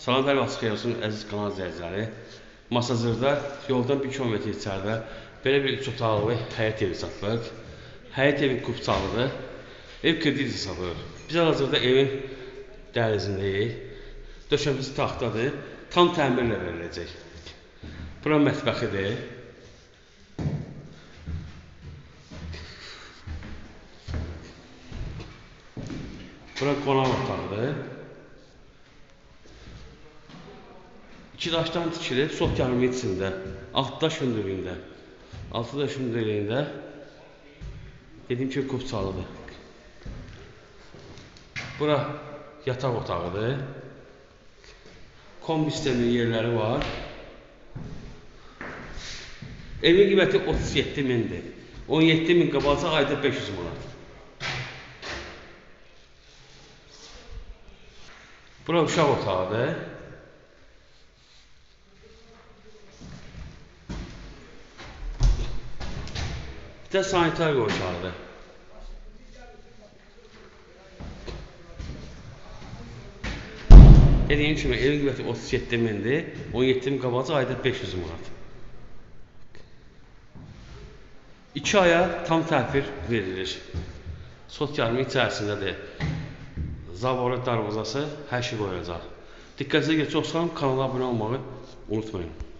Salam hər vaxt xeyir olsun əziz kanal izləyiciləri. Masazırda yoldan 1 km içəridə belə bir üç otaqlı həyət evi satılır. Həyət evi kubçalıdır. Ev krediti satılır. Biz hal-hazırda evin dəhlizindəyik. Döşəməsi taxtadır. Tam təmirlə veriləcək. Bura mətbəxidir. Bura qonaq otağıdır. Daşdan tikilib, sol yarım içində, alt daş hündürlüyündə, altı daş hündürlüyündə dediyim kimi kubçalıdır. Bura yataq otağıdır. Kombi sistemli yerləri var. Evin qiyməti 37 mindir. 17 min qabalsa ayda 500 manat. Bura uşaq otağıdır. Də sanitar qovşağıdır. Dediyim kimi evin qiyməti 37 mindir. 17 min qabalıca ayda 500 manat. 2 aya tam təhvil verilir. Sot yarımı içərisindədir. Zavorə darvazası hər şey qoyulacaq. Diqqətinizə görə çox sağ olun, kanala abunə olmağı unutmayın.